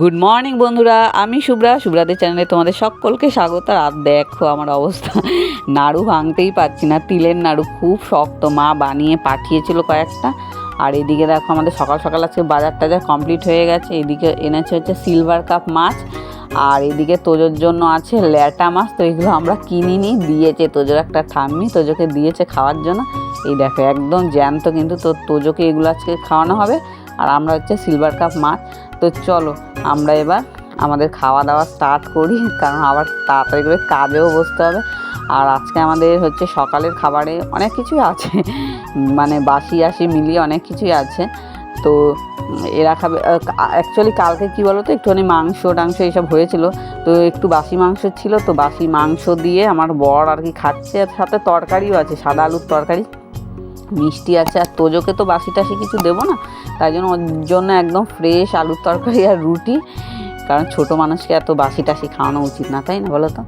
Good morning বন্ধুরা। আমি শুভ্রা। শুভ্রাদের চ্যানেলে তোমাদের সকলকে স্বাগত। আর দেখো, আমার অবস্থা। নাড়ু ভাঙতেই পারছি না। তিলের নাড়ু খুব শক্ত মা বানিয়ে পাঠিয়েছিল কয়েকটা। আর এদিকে দেখো, আমাদের সকাল সকাল আজকে বাজার টাজার কমপ্লিট হয়ে গেছে। এদিকে এনেছে হচ্ছে সিলভার কাপ মাছ। আর এদিকে তোজোর জন্য আছে ল্যাটা মাছ। তো এগুলো আমরা কিনিনি। দিয়েছে তোজোর একটা ঠাম্মি। তোজোকে দিয়েছে খাওয়ার জন্য। এই দেখো, একদম জ্যান্ত কিন্তু তো তোজোকে এগুলো আজকে খাওয়ানো হবে। আর আমরা হচ্ছে সিলভার কাপ মাছ। তো চলো আমরা এবার আমাদের খাওয়া দাওয়া স্টার্ট করি, কারণ আবার তাড়াতাড়ি করে কাজেও বসতে হবে। আর আজকে আমাদের হচ্ছে সকালের খাবারে অনেক কিছুই আছে মানে বাসি আসি মিলিয়ে অনেক কিছুই আছে। তো এরা খাবে অ্যাকচুয়ালি কালকে কী বলো তো একটুখানি মাংস টাংস এইসব হয়েছিল। তো একটু বাসি মাংস ছিল, তো বাসি মাংস দিয়ে আমার বর আর কি খাচ্ছে সাথে তরকারিও আছে, সাদা আলুর তরকারি। মিষ্টি আছে আর তোজোকে তো বাসি টাসি কিছু দেবো না, তাই জন্য ওর জন্য একদম ফ্রেশ আলুর তরকারি আর রুটি, কারণ ছোটো মানুষকে এত বাসি টাসি খাওয়ানো উচিত না, তাই না বলো তো?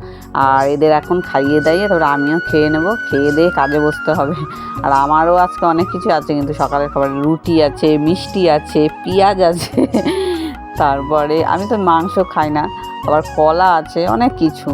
আর এদের এখন খাইয়ে দাইয়ে তারপরে আমিও খেয়ে নেব, খেয়ে দিয়ে কাজে বসতে হবে। আর আমারও আজকে অনেক কিছু আছে, কিন্তু সকালের খাবার রুটি আছে, মিষ্টি আছে, পেঁয়াজ আছে, তারপরে আমি তো মাংস খাই না, আবার কলা আছে, অনেক কিছু।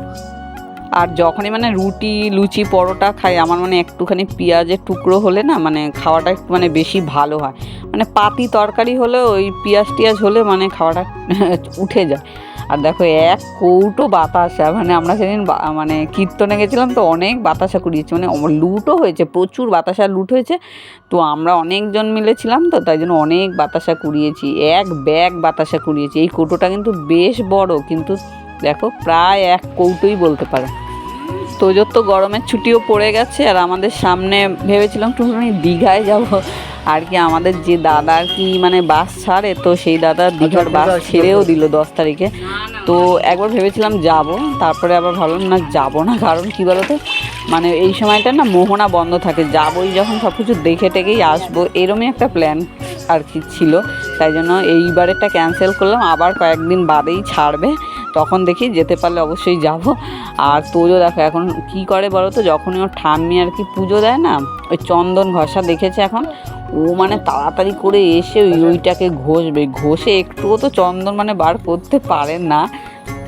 আর যখনই মানে রুটি, লুচি, পরোটা খাই, আমার মানে একটুখানি পেঁয়াজের টুকরো হলে না মানে খাওয়াটা একটু মানে বেশি ভালো হয়। মানে পাতি তরকারি হলে ওই পেঁয়াজ টিয়াজ হলে মানে খাওয়াটা উঠে যায়। আর দেখো এক কৌটো বাতাসা মানে আমরা সেদিন মানে কীর্তনে গেছিলাম তো অনেক বাতাসা কুড়িয়েছি মানে লুটও হয়েছে, প্রচুর বাতাসা লুট হয়েছে। তো আমরা অনেকজন মিলেছিলাম তো, তাই জন্য অনেক বাতাসা কুড়িয়েছি, এক ব্যাগ বাতাসা কুড়িয়েছি। এই কৌটোটা কিন্তু বেশ বড়, কিন্তু দেখো প্রায় এক কৌটোই বলতে পারো। তোজোর তো গরমের ছুটিও পড়ে গেছে আর আমাদের সামনে ভেবেছিলাম একটুখানি দীঘায় যাব। আর কি আমাদের যে দাদা আর কি মানে বাস ছাড়ে তো সেই দাদা দীঘার বাস ছেড়েও দিল দশ তারিখে। তো একবার ভেবেছিলাম যাব তারপরে আবার ভাবলাম না যাব না কারণ কি বলতো? মানে এই সময়টা না মোহনা বন্ধ থাকে যাবই যখন সব কিছু দেখে টেকেই আসব এরমই একটা প্ল্যান আর কি ছিল। তাই জন্য এইবারেরটা ক্যান্সেল করলাম আবার কয়েকদিন বাদেই ছাড়বে। তখন দেখি যেতে পারলে অবশ্যই যাব। আর তোজো দেখো এখন কি করে বলো তো যখনই ওর ঠাম্মি আর কি পুজো দেয় না ওই চন্দন ঘষা দেখেছে এখন? ও মানে তাড়াতাড়ি করে এসে ওই ওইটাকে ঘষবে। ঘষে একটুও তো চন্দন মানে বার করতে পারে না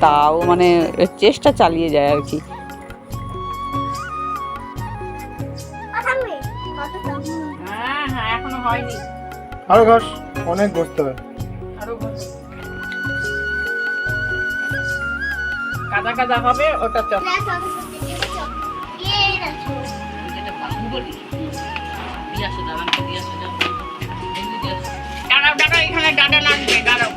তাও মানে চেষ্টা চালিয়ে যায় আর কি। হ্যাঁ হ্যাঁ এখনও হয়নি। আরও ঘাস অনেক বসতে হবে। আরও কাদা কাদা হবে ওটা চপ। দাঁড়াও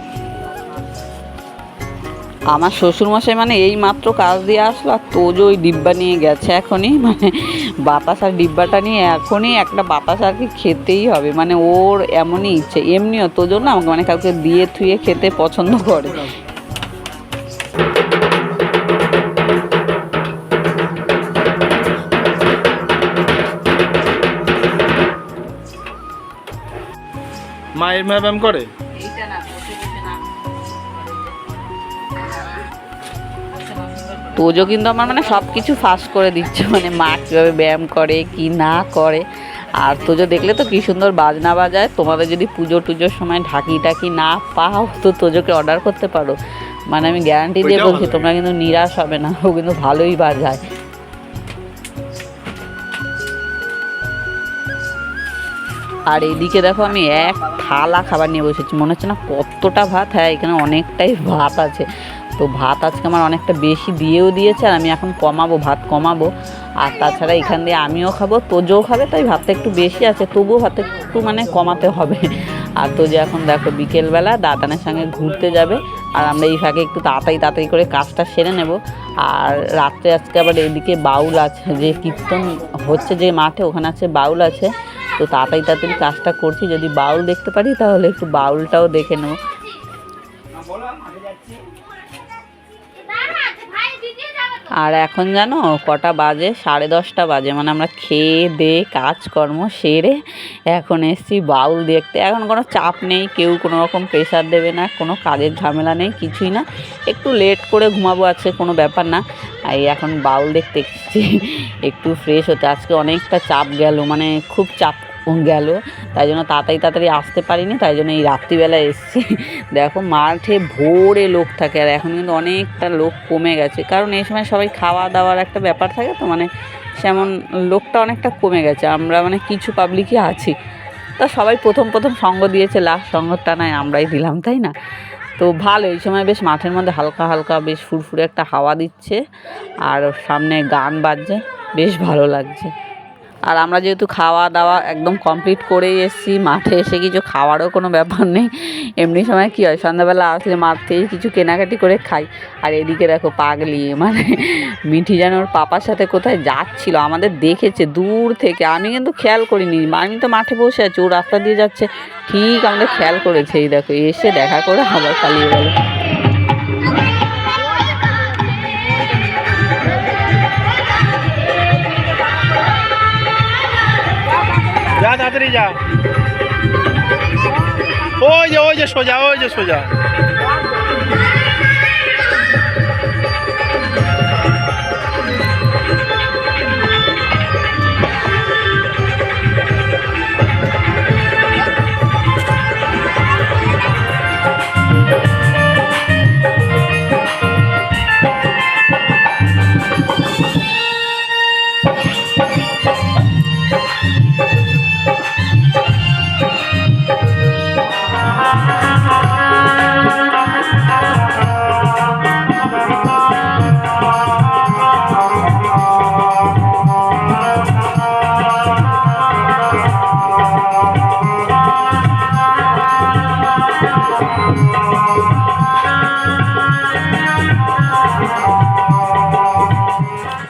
আমার শ্বশুরমশাই মানে এই মাত্র কাজ দিয়ে আসলো আর তোজো ওই ডিব্বা নিয়ে গেছে এখনই। মানে বাতাসার ডিব্বাটা নিয়ে এখনই একটা বাতাস আর কি খেতেই হবে। মানে ওর এমনই ইচ্ছে। এমনিও তোজো না আমাকে মানে কাউকে দিয়ে থুয়ে খেতে পছন্দ করে। মায়ের ম্যাপ ব্যায়াম করে তোজো কিন্তু আমার মানে সব কিছু ফাঁস করে দিচ্ছে মানে মা কীভাবে ব্যায়াম করে কি না করে। আর তোজো দেখলে তো কি সুন্দর বাজনা বাজায়। তোমাদের যদি পুজো টুজোর সময় ঢাকি টাকি না পাও তো তোজোকে অর্ডার করতে পারো। মানে আমি গ্যারান্টি দিয়ে বলছি তোমরা কিন্তু নিরাশ হবে না ও কিন্তু ভালোই বাজায়। আর এদিকে দেখো আমি এক থালা খাবার নিয়ে বসেছি। মনে হচ্ছে না কতটা ভাত হ্যাঁ এখানে অনেকটাই ভাত আছে। তো ভাত আজকে আমার অনেকটা বেশি দিয়েও দিয়েছে আর আমি এখন কমাবো, ভাত কমাবো। আর তাছাড়া এখান দিয়ে আমিও খাব তোজোও খাবে, তাই ভাতটা একটু বেশি আছে, তবুও ভাত একটু মানে কমাতে হবে। আর তো যে এখন দেখো বিকেলবেলা দাদানের সঙ্গে ঘুরতে যাবে। আর আমরা এই ফাঁকে একটু তাড়াতাড়ি তাড়াতাড়ি করে কাজটা সেরে নেব। আর রাত্রে আজকে আবার এদিকে বাউল আছে, যে কীর্তন হচ্ছে যে মাঠে, ওখানে আছে বাউল আছে। তো তাড়াতাড়ি তাড়াতাড়ি কাজটা করছি, যদি বাউল দেখতে পারি তাহলে একটু বাউলটাও দেখে নেব আর এখন জানো, কটা বাজে? সাড়ে দশটা বাজে মানে আমরা খেয়ে দে, কাজকর্ম সেরে এখন এসছি বাউল দেখতে। এখন কোনো চাপ নেই, কেউ কোনো রকম প্রেশার দেবে না, কোনো কাজের ঝামেলা নেই, কিছুই না। একটু লেট করে ঘুমাবো আছে কোনো ব্যাপার না। এই এখন বাউল দেখতে এসেছি, একটু ফ্রেশ হতে। আজকে অনেকটা চাপ গেল মানে খুব চাপ গেল। তাই জন্য তাড়াতাড়ি তাড়াতাড়ি আসতে পারিনি, তাই জন্য এই রাত্রিবেলা এসেছি। দেখো মাঠে ভোরে লোক থাকে, আর এখন কিন্তু অনেকটা লোক কমে গেছে। কারণ এই সময় সবাই খাওয়া দাওয়ার একটা ব্যাপার থাকে তো মানে সেমন লোকটা অনেকটা কমে গেছে। আমরা মানে কিছু পাবলিকই আছি। তা সবাই প্রথম প্রথম সঙ্গ দিয়েছে লাস্ট সঙ্গটা নয় আমরাই দিলাম, তাই না? তো ভালো, এই সময় বেশ মাঠের মধ্যে হালকা হালকা বেশ ফুরফুরে একটা হাওয়া দিচ্ছে, আর সামনে গান বাজছে, বেশ ভালো লাগছে। আর আমরা যেহেতু খাওয়া দাওয়া একদম কমপ্লিট করেই এসেছি, মাঠে এসে কিছু খাওয়ারও কোনো ব্যাপার নেই। এমনি সময় কী হয়, সন্ধ্যাবেলা আসলে মাঠ কিছু কেনাকাটি করে খাই। আর এদিকে দেখো পাগলি মানে মিঠি যেন ওর পাপার সাথে কোথায় যাচ্ছিল, আমাদের দেখেছে দূর থেকে। আমি কিন্তু খেয়াল করিনি, আমি তো মাঠে বসে আছি, ও রাস্তা দিয়ে যাচ্ছে। ঠিক আমাদের খেয়াল করেছে, এই দেখো, এসে দেখা করে আবার পালিয়ে গেল। যা তাড়াতাড়ি যা। ওই যে ওই যে সোজা ওই যে সোজা।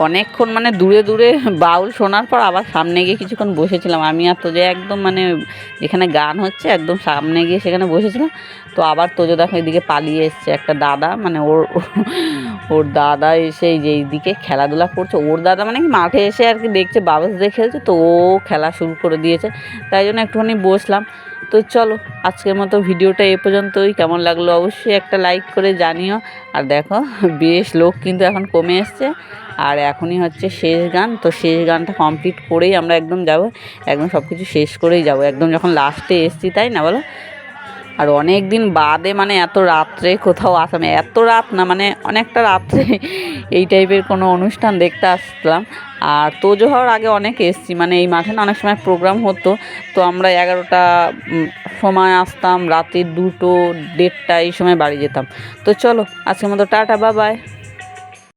অনেকক্ষণ মানে দূরে দূরে বাউল শোনার পর আবার সামনে গিয়ে কিছুক্ষণ বসেছিলাম। আমি আর তোজো একদম মানে যেখানে গান হচ্ছে একদম সামনে গিয়ে সেখানে বসেছিলাম। তো আবার তোজো দেখো এদিকে পালিয়ে এসছে একটা দাদা মানে ওর ওর দাদা এসে যে এইদিকে খেলাধুলা করছে। ওর দাদা মানে মাঠে এসে আর কি দেখছে বাবাসদের খেলছে, তো ও খেলা শুরু করে দিয়েছে। তাই জন্য একটুখানি বসলাম। তো চলো, আজকের মতো ভিডিওটা এ পর্যন্তই। কেমন লাগল অবশ্যই একটা লাইক করে জানিও। আর দেখো, বেশ লোক কিন্তু এখন কমে এসছে। আর এখনই হচ্ছে শেষ গান, তো শেষ গানটা কমপ্লিট করেই আমরা একদম যাব। একদম সব কিছু শেষ করেই যাব। একদম যখন লাস্টে এসছি, তাই না বলো? আর অনেক দিন বাদে মানে এত রাত্রে কোথাও আসামে এত রাত না মানে অনেকটা রাত্রে এই টাইপের কোনো অনুষ্ঠান দেখতে আসলাম। আর তোজো হওয়ার আগে অনেক এসছি মানে এই মাঠে না অনেক সময় প্রোগ্রাম হতো, তো আমরা এগারোটা সময় আসতাম, রাতে দুটো দেড়টা এই সময় বাড়ি যেতাম। তো চলো, আজকের মতো টাটা বা বাই